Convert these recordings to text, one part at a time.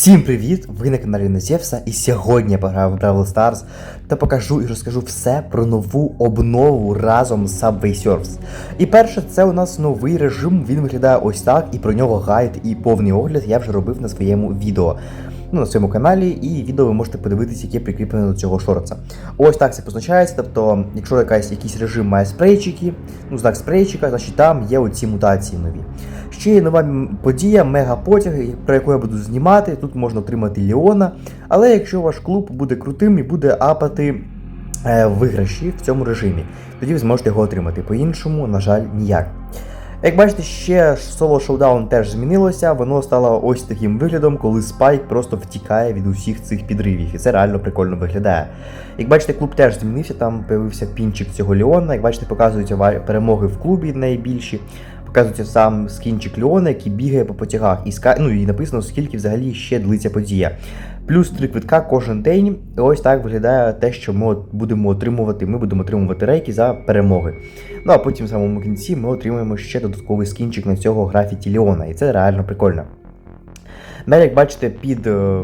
Всім привіт! Ви на каналі Нозєвса і сьогодні я пограю в Бравл Stars та покажу і розкажу все про нову обнову разом з Subway Surfs. І перше, це у нас новий режим, він виглядає ось так, і про нього гайд і повний огляд я вже робив на своєму відео. Ну, на своєму каналі, і відео ви можете подивитися, яке прикріплене до цього шорца. Ось так це позначається. Тобто, якщо якась, якийсь режим має спрейчики, ну знак спрейчика, значить там є оці мутації нові. Ще є нова подія, мегапотяг, про яку я буду знімати. Тут можна отримати Леона. Але якщо ваш клуб буде крутим і буде апати е, виграші в цьому режимі, тоді ви зможете його отримати. По-іншому, на жаль, ніяк. Як бачите, ще соло шоудаун теж змінилося, воно стало ось таким виглядом, коли Спайк просто втікає від усіх цих підривів, і це реально прикольно виглядає. Як бачите, клуб теж змінився, там появився пінчик цього Леона. Як бачите, показуються перемоги в клубі найбільші. Показується сам скінчик Леона, який бігає по потягах, і ну, і написано, скільки взагалі ще длиться подія. Плюс три квитка кожен день. І ось так виглядає те, що ми будемо отримувати. Ми будемо отримувати рейки за перемоги. Ну а потім в самому кінці ми отримуємо ще додатковий скінчик на цього графіті Леона, і це реально прикольно. Далі, як бачите, під е,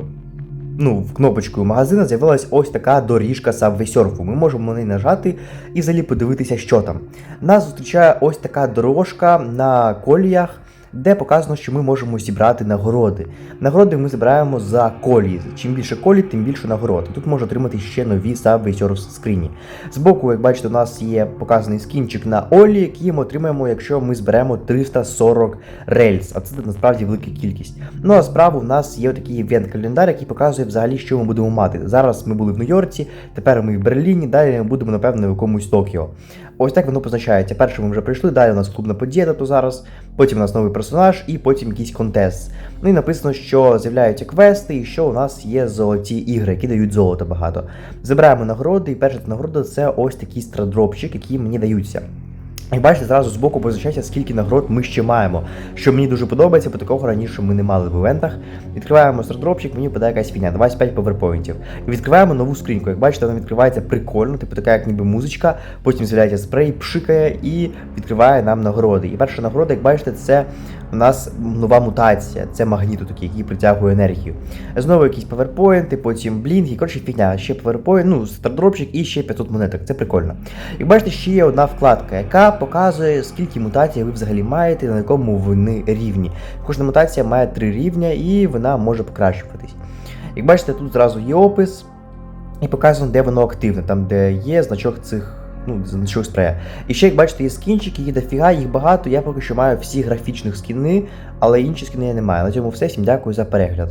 ну, кнопочкою магазина з'явилась ось така доріжка Surf. Ми можемо на неї нажати і взагалі подивитися, що там. Нас зустрічає ось така дорожка на коліях. Де показано, що ми можемо зібрати нагороди. Нагороди ми збираємо за колії. Чим більше колій, тим більше нагород. Тут можна отримати ще нові Surf скрині. Збоку, як бачите, у нас є показаний скінчик на Олі, який ми отримаємо, якщо ми зберемо 340 рельс. А це насправді велика кількість. Ну а справа у нас є такий івент-календар, який показує взагалі, що ми будемо мати. Зараз ми були в Нью-Йорці, тепер ми в Берліні, далі ми будемо, напевно, в якомусь Токіо. Ось так воно позначається. Перше ми вже прийшли, далі у нас клубна подія, тобто зараз, потім у нас новий персонаж і потім якийсь контест. Ну і написано, що з'являються квести, і що у нас є золоті ігри, які дають золото багато. Забираємо нагороди, і перша нагорода це ось такий страдропчик, які мені даються. Як бачите, зразу з боку позначається, скільки нагород ми ще маємо. Що мені дуже подобається, бо такого раніше ми не мали в івентах. Відкриваємо стардропчик, мені випадає якась фігня, 25 поверпоінтів. І відкриваємо нову скриньку. Як бачите, вона відкривається прикольно, типу така, як ніби музичка, потім з'являється спрей, пшикає і відкриває нам нагороди. І перша нагорода, як бачите, це у нас нова мутація, це магніту такий, який притягує енергію. Знову якісь паверпоінти, потім блінги, коротше фігня, ще паверпоінт, ну, стардропчик і ще 500 монеток. Це прикольно. Як бачите, ще є одна вкладка, яка показує, скільки мутацій ви взагалі маєте, на якому вони рівні. Кожна мутація має три рівня і вона може покращуватись. Як бачите, тут зразу є опис і показано, де воно активне, там де є значок цих. Ну, значок спрея. І ще, як бачите, є скінчики, є дофіга, їх багато. Я поки що маю всі графічних скіни, але інші скіни я не маю. На цьому все. Всім дякую за перегляд.